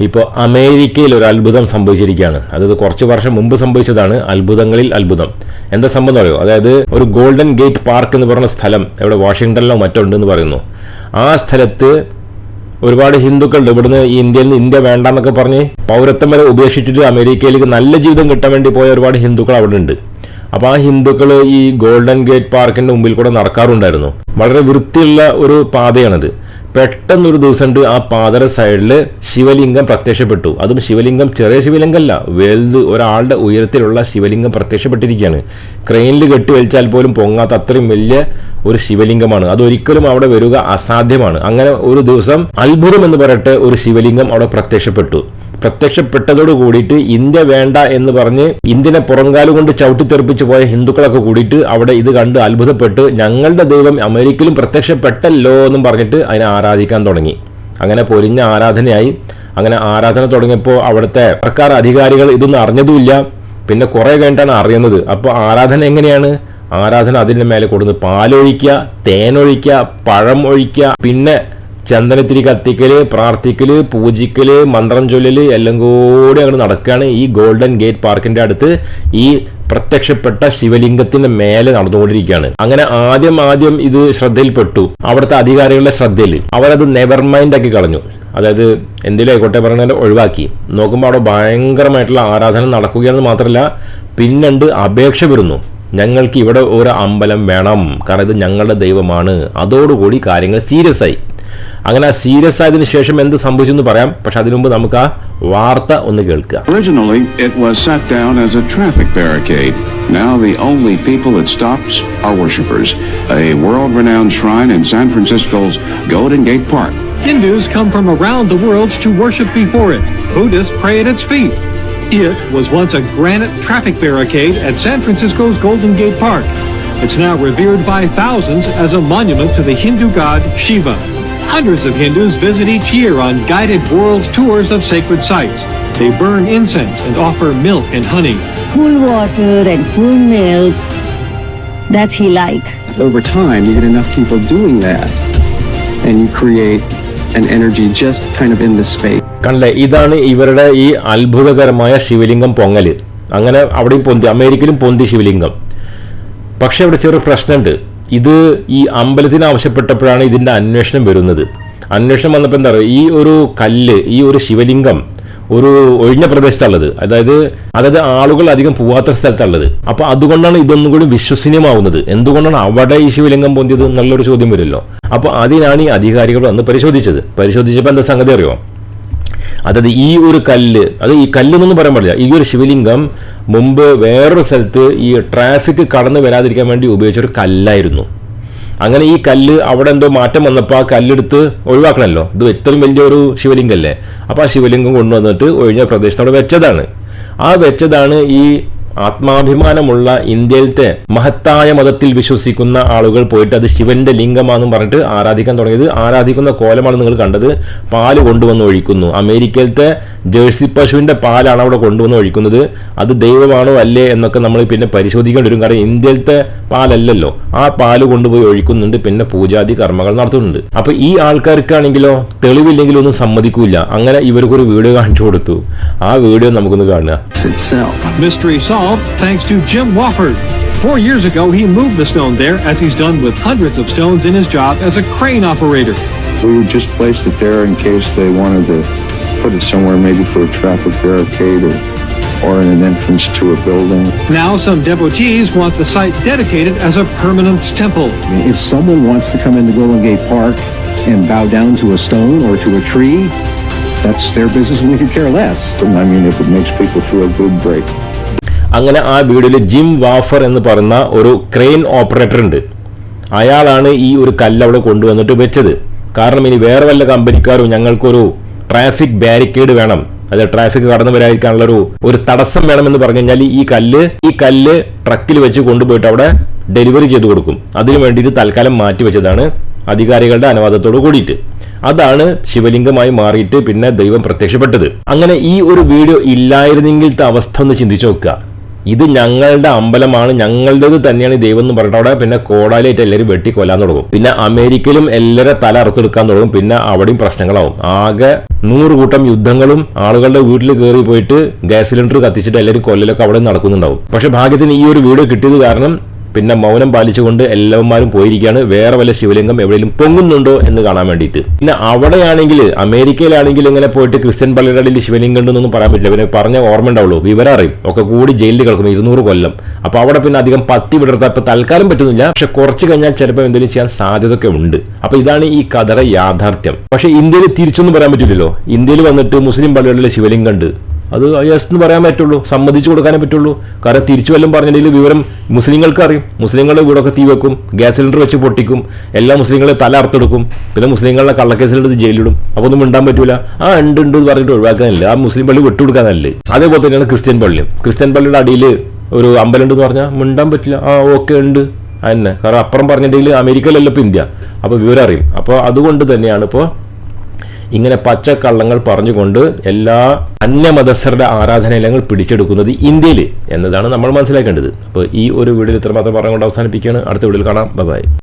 ഇപ്പോൾ അമേരിക്കയിൽ ഒരു അത്ഭുതം സംഭവിച്ചിരിക്കുകയാണ്. അതായത് കുറച്ച് വർഷം മുമ്പ് സംഭവിച്ചതാണ്. അത്ഭുതങ്ങളിൽ അത്ഭുതം. എന്താ സംഭവം അറിയോ അതായത് ഒരു ഗോൾഡൻ ഗേറ്റ് പാർക്ക് എന്ന് പറയുന്ന സ്ഥലം എവിടെ? വാഷിങ്ടണിലോ മറ്റോ ഉണ്ടെന്ന് പറയുന്നു. ആ സ്ഥലത്ത് ഒരുപാട് ഹിന്ദുക്കളുണ്ട് ഇവിടുന്ന് ഇന്ത്യയിൽ നിന്ന് ഇന്ത്യ വേണ്ടെന്നൊക്കെ പറഞ്ഞ് പൗരത്വം വരെ ഉപേക്ഷിച്ചിട്ട് അമേരിക്കയിലേക്ക് നല്ല ജീവിതം കിട്ടാൻ വേണ്ടി പോയ ഒരുപാട് ഹിന്ദുക്കൾ അവിടെ ഉണ്ട്. അപ്പോൾ ആ ഹിന്ദുക്കൾ ഈ ഗോൾഡൻ ഗേറ്റ് പാർക്കിന്റെ മുമ്പിൽ കൂടെ നടക്കാറുണ്ടായിരുന്നു. വളരെ വൃത്തിയുള്ള ഒരു പാതയാണിത്. പെട്ടെന്നൊരു ദിവസം ഉണ്ട് ആ പാതര സൈഡിൽ ശിവലിംഗം പ്രത്യക്ഷപ്പെട്ടു. അതും ശിവലിംഗം ചെറിയ ശിവലിംഗമല്ല വലുത് ഒരാളുടെ ഉയരത്തിലുള്ള ശിവലിംഗം പ്രത്യക്ഷപ്പെട്ടിരിക്കുകയാണ് ക്രെയിനിൽ കെട്ടി വലിച്ചാൽ പോലും പൊങ്ങാത്ത അത്രയും വലിയ ഒരു ശിവലിംഗമാണ്. അതൊരിക്കലും അവിടെ വരിക അസാധ്യമാണ്. അങ്ങനെ ഒരു ദിവസം അത്ഭുതം എന്ന് പറയട്ടെ ഒരു ശിവലിംഗം അവിടെ പ്രത്യക്ഷപ്പെട്ടു. പ്രത്യക്ഷപ്പെട്ടതോട് കൂടിയിട്ട് ഇന്ത്യ വേണ്ട എന്ന് പറഞ്ഞ് ഇന്ത്യനെ പുറങ്കാലുകൊണ്ട് ചവിട്ടിത്തെറിപ്പിച്ച് പോയ ഹിന്ദുക്കളൊക്കെ കൂടിയിട്ട് അവിടെ ഇത് കണ്ട് അത്ഭുതപ്പെട്ട് ഞങ്ങളുടെ ദൈവം അമേരിക്കയിലും പ്രത്യക്ഷപ്പെട്ടല്ലോ എന്നും പറഞ്ഞിട്ട് അതിനെ ആരാധിക്കാൻ തുടങ്ങി. അങ്ങനെ പൊലിഞ്ഞ ആരാധനയായി. അങ്ങനെ ആരാധന തുടങ്ങിയപ്പോൾ അവിടുത്തെ സർക്കാർ അധികാരികൾ ഇതൊന്നും അറിഞ്ഞതുമില്ല. പിന്നെ കുറേ കഴിഞ്ഞിട്ടാണ് അറിയുന്നത്. അപ്പോൾ ആരാധന എങ്ങനെയാണ്? ആരാധന അതിന്റെ മേലെ കൊടുന്ന് പാലൊഴിക്കുക തേനൊഴിക്കുക പഴം ഒഴിക്കുക പിന്നെ ചന്ദനത്തിരി കത്തിക്കൽ പ്രാർത്ഥിക്കൽ പൂജിക്കൽ മന്ത്രം ചൊല്ലല് എല്ലാം കൂടി അങ്ങോട്ട് നടക്കുകയാണ് ഈ ഗോൾഡൻ ഗേറ്റ് പാർക്കിന്റെ അടുത്ത് ഈ പ്രത്യക്ഷപ്പെട്ട ശിവലിംഗത്തിന്റെ മേലെ നടന്നുകൊണ്ടിരിക്കുകയാണ്. അങ്ങനെ ആദ്യം ആദ്യം ഇത് ശ്രദ്ധയിൽപ്പെട്ടു. അവിടുത്തെ അധികാരികളുടെ ശ്രദ്ധയിൽ അവരത് നെവർ മൈൻഡ് ആക്കി കളഞ്ഞു. അതായത് എന്തെങ്കിലും ആയിക്കോട്ടെ പറഞ്ഞാൽ ഒഴിവാക്കി. നോക്കുമ്പോൾ അവിടെ ഭയങ്കരമായിട്ടുള്ള ആരാധന നടക്കുകയാണെന്ന് മാത്രമല്ല പിന്നണ്ട് അപേക്ഷ വരുന്നു. ഞങ്ങൾക്ക് ഇവിടെ ഒരു അമ്പലം വേണം. കാരണം ഇത് ഞങ്ങളുടെ ദൈവമാണ്. അതോടുകൂടി കാര്യങ്ങൾ സീരിയസ് ആയി. അങ്ങനെ ആ സീരിയസ് ആയതിനു ശേഷം എന്ത് സംഭവിച്ചു എന്ന് പറയാം പക്ഷെ അതിനു മുമ്പ് നമുക്ക് ആ വാർത്ത ഒന്ന് കേൾക്കുക Originally, it was set down as a traffic barricade. Now, the only people it stops are worshippers. A world renowned shrine in San Francisco's Golden Gate Park. Hindus come from around the world to worship before it. Buddhists pray at its feet. It was once a granite traffic barricade at San Francisco's Golden Gate Park. It's now revered by thousands as a monument to the Hindu god Shiva. Hundreds of Hindus visit each year on guided world tours of sacred sites. They burn incense and offer milk and honey. cool water and cool milk. That's he like. over time, you get enough people doing that, and you create an energy just kind of in the space. കണ്ടേ ഇതാണ് ഇവരുടെ ഈ അത്ഭുതകരമായ ശിവലിംഗം പൊങ്ങൽ അങ്ങനെ അവിടെയും പൊന്തി അമേരിക്കയിലും പൊന്തി ശിവലിംഗം പക്ഷെ അവിടെ ചെറിയ പ്രശ്നമുണ്ട് ഇത് ഈ അമ്പലത്തിന് ആവശ്യപ്പെട്ടപ്പോഴാണ് ഇതിന്റെ അന്വേഷണം വരുന്നത്. അന്വേഷണം വന്നപ്പോൾ എന്താ പറയുക ഈ ഒരു കല്ല് ഈ ഒരു ശിവലിംഗം ഒരു ഒഴിഞ്ഞ പ്രദേശത്തുള്ളത്. അതായത് അതായത് ആളുകൾ അധികം പോവാത്ത സ്ഥലത്തുള്ളത്. അപ്പോൾ അതുകൊണ്ടാണ് ഇതൊന്നും കൂടി വിശ്വസനീയമാവുന്നത്. എന്തുകൊണ്ടാണ് അവിടെ ഈ ശിവലിംഗം പൊന്തിയത് എന്നുള്ളൊരു ചോദ്യം വരുമല്ലോ. അപ്പോൾ അതിനാണ് ഈ അധികാരികൾ വന്ന് പരിശോധിച്ചത്. പരിശോധിച്ചപ്പോൾ എന്താ സംഗതി അറിയോ? അതായത് ഈ ഒരു കല്ല് അത് ഈ കല്ല് എന്നൊന്നും പറയാൻ പാടില്ല. ഈ ഒരു ശിവലിംഗം മുമ്പ് വേറൊരു സ്ഥലത്ത് ഈ ട്രാഫിക് കടന്നു വരാതിരിക്കാൻ വേണ്ടി ഉപയോഗിച്ചൊരു കല്ലായിരുന്നു. അങ്ങനെ ഈ കല്ല് അവിടെ എന്തോ മാറ്റം വന്നപ്പോൾ ആ കല്ലെടുത്ത് ഒഴിവാക്കണമല്ലോ ഇത് ഇത്രയും വലിയൊരു ശിവലിംഗമല്ലേ അപ്പോൾ ആ ശിവലിംഗം കൊണ്ടുവന്നിട്ട് ഒഴിഞ്ഞ പ്രദേശത്ത് അവിടെ വെച്ചതാണ്. ആ വെച്ചതാണ് ഈ ആത്മാഭിമാനമുള്ള ഇന്ത്യയിലത്തെ മഹത്തായ മതത്തിൽ വിശ്വസിക്കുന്ന ആളുകൾ പോയിട്ട് അത് ശിവന്റെ ലിംഗമാണെന്ന് പറഞ്ഞിട്ട് ആരാധിക്കാൻ തുടങ്ങിയത്. ആരാധിക്കുന്ന കോലമാണ് നിങ്ങൾ കണ്ടത്. പാൽ കൊണ്ടുവന്ന് ഒഴിക്കുന്നു. അമേരിക്കയിലത്തെ ജേഴ്സി പശുവിന്റെ പാലാണ് അവിടെ കൊണ്ടുവന്ന് ഒഴിക്കുന്നത്. അത് ദൈവമാണോ അല്ലേ എന്നൊക്കെ നമ്മൾ പിന്നെ പരിശോധിക്കേണ്ടി വരും. കാരണം ഇന്ത്യയിലത്തെ പാലല്ലല്ലോ. ആ പാൽ കൊണ്ടുപോയി ഒഴിക്കുന്നുണ്ട്. പിന്നെ പൂജാതി കർമ്മങ്ങൾ നടത്തുന്നുണ്ട്. അപ്പൊ ഈ ആൾക്കാർക്കാണെങ്കിലോ തെളിവില്ലെങ്കിലും ഒന്നും സമ്മതിക്കൂല. അങ്ങനെ ഇവർക്കൊരു വീഡിയോ കാണിച്ചു കൊടുത്തു. ആ വീഡിയോ നമുക്കൊന്ന് കാണുക. Solved thanks to Jim Wofford. Four years ago, he moved the stone there, as he's done with hundreds of stones in his job as a crane operator. We just placed it there in case they wanted to put it somewhere, maybe for a traffic barricade or, or in an entrance to a building. Now, some devotees want the site dedicated as a permanent temple. If someone wants to come into Golden Gate Park and bow down to a stone or to a tree, that's their business and we could care less. I mean, if it makes people feel good, great. അങ്ങനെ ആ വീഡിയോയിൽ gym വാഫർ എന്ന് പറയുന്ന ഒരു crane operator ഉണ്ട് അയാളാണ് ഈ ഒരു കല്ല് അവിടെ കൊണ്ടുവന്നിട്ട് വെച്ചത്. കാരണം ഇനി വേറെ വല്ല കമ്പനിക്കാരും ഞങ്ങൾക്കൊരു ട്രാഫിക് ബാരിക്കേഡ് വേണം. അതായത് ട്രാഫിക് കടന്നു വരാതിരിക്കാനുള്ള ഒരു ഒരു തടസ്സം വേണമെന്ന് പറഞ്ഞു കഴിഞ്ഞാൽ ഈ കല്ല് ഈ കല്ല് ട്രക്കിൽ വെച്ച് കൊണ്ടുപോയിട്ട് അവിടെ ഡെലിവറി ചെയ്ത് കൊടുക്കും. അതിനു വേണ്ടിയിട്ട് തൽക്കാലം മാറ്റി വെച്ചതാണ് അധികാരികളുടെ അനുവാദത്തോട് കൂടിയിട്ട്. അതാണ് ശിവലിംഗമായി മാറിയിട്ട് പിന്നെ ദൈവം പ്രത്യക്ഷപ്പെട്ടത്. അങ്ങനെ ഈ ഒരു വീഡിയോ ഇല്ലായിരുന്നെങ്കിലത്തെ അവസ്ഥ ഒന്ന് ചിന്തിച്ചു നോക്കുക. ഇത് ഞങ്ങളുടെ അമ്പലമാണ് ഞങ്ങളുടേത് തന്നെയാണ് ദൈവം എന്ന് പറഞ്ഞിട്ട് അവിടെ പിന്നെ കോടാലിയായിട്ട് എല്ലാവരും വെട്ടി കൊല്ലാൻ തുടങ്ങും. പിന്നെ അമേരിക്കയിലും എല്ലാവരും തല അറുത്തെടുക്കാൻ തുടങ്ങും പിന്നെ അവിടെയും പ്രശ്നങ്ങളാവും. ആകെ നൂറ് കൂട്ടം യുദ്ധങ്ങളും ആളുകളുടെ വീട്ടിൽ കയറി പോയിട്ട് ഗ്യാസ് സിലിണ്ടർ കത്തിച്ചിട്ട് എല്ലാവരും കൊല്ലലൊക്കെ അവിടെ നടക്കുന്നുണ്ടാവും. പക്ഷെ ഭാഗ്യത്തിന് ഈ ഒരു വീഡിയോ കിട്ടിയത് കാരണം പിന്നെ മൗനം പാലിച്ചുകൊണ്ട് എല്ലാവന്മാരും പോയിരിക്കുകയാണ്. വേറെ വല്ല ശിവലിംഗം എവിടെയെങ്കിലും പൊങ്ങുന്നുണ്ടോ എന്ന് കാണാൻ വേണ്ടിയിട്ട്. പിന്നെ അവിടെയാണെങ്കിൽ അമേരിക്കയിലാണെങ്കിൽ ഇങ്ങനെ പോയിട്ട് ക്രിസ്ത്യൻ പള്ളിയുടെ ശിവലിംഗം ഉണ്ടെന്നൊന്നും പറയാൻ പറ്റില്ല. പിന്നെ പറഞ്ഞ ഓർമ്മ ഉണ്ടാവുള്ളൂ. വിവരം അറിയും. ഒക്കെ കൂടി ജയിലിൽ കിടക്കും. ഇരുന്നൂറ് കൊല്ലം. അപ്പോൾ അവിടെ പിന്നെ അധികം പത്തി വിടർത്താൻ ഇപ്പൊ തൽക്കാലം പറ്റുന്നില്ല. പക്ഷെ കുറച്ച് കഴിഞ്ഞാൽ ചിലപ്പോൾ എന്തെങ്കിലും ചെയ്യാൻ സാധ്യതയൊക്കെ ഉണ്ട്. അപ്പോൾ ഇതാണ് ഈ കഥയുടെ യാഥാർത്ഥ്യം. പക്ഷേ ഇന്ത്യയിൽ തിരിച്ചൊന്നും പറയാൻ പറ്റില്ലല്ലോ. ഇന്ത്യയിൽ വന്നിട്ട് മുസ്ലിം പള്ളികളിലെ ശിവലിംഗം ഉണ്ട്. അത് യെസ് എന്ന് പറയാൻ പറ്റുള്ളൂ സമ്മതിച്ചു കൊടുക്കാനേ പറ്റുള്ളൂ. കാരണം തിരിച്ചു വല്ലതും പറഞ്ഞിട്ടുണ്ടെങ്കിൽ വിവരം മുസ്ലിങ്ങൾക്ക് അറിയും. മുസ്ലിങ്ങളുടെ വീടൊക്കെ തീ വെക്കും ഗ്യാസ് സിലിണ്ടർ വെച്ച് പൊട്ടിക്കും എല്ലാ മുസ്ലിങ്ങളെ തല അറുത്തെടുക്കും. പിന്നെ മുസ്ലിങ്ങളെ കള്ളക്കേസിലെടുത്ത് ജയിലിടും. അപ്പോൾ ഒന്നും മിണ്ടാൻ പറ്റൂല. ആ ഉണ്ട് ഉണ്ട് എന്ന് പറഞ്ഞിട്ട് ഒഴിവാക്കാനില്ല. ആ മുസ്ലിം പള്ളി വിട്ടുകൊടുക്കാനല്ലേ അതേപോലെ തന്നെയാണ് ക്രിസ്ത്യൻ പള്ളിയും ക്രിസ്ത്യൻ പള്ളിയുടെ അടിയിൽ ഒരു അമ്പലം ഉണ്ടെന്ന് പറഞ്ഞാൽ മിണ്ടാൻ പറ്റില്ല. ആ ഓക്കെ ഉണ്ട്. അതന്നെ കാരണം അപ്പുറം പറഞ്ഞിട്ടുണ്ടെങ്കിൽ അമേരിക്കയിലല്ല ഇപ്പോൾ ഇന്ത്യ. അപ്പോൾ വിവരം അറിയും. അപ്പോൾ അതുകൊണ്ട് തന്നെയാണ് ഇപ്പോൾ ഇങ്ങനെ പച്ചക്കള്ളങ്ങൾ പറഞ്ഞുകൊണ്ട് എല്ലാ അന്യമതസ്ഥരുടെ ആരാധനാലയങ്ങൾ പിടിച്ചെടുക്കുന്നത് ഇന്ത്യയിൽ എന്നതാണ് നമ്മൾ മനസ്സിലാക്കേണ്ടത്. അപ്പോൾ ഈ ഒരു വീഡിയോയിൽ ഇത്രമാത്രം പറഞ്ഞുകൊണ്ട് അവസാനിപ്പിക്കുകയാണ്. അടുത്ത വീഡിയോയിൽ കാണാം. ബൈ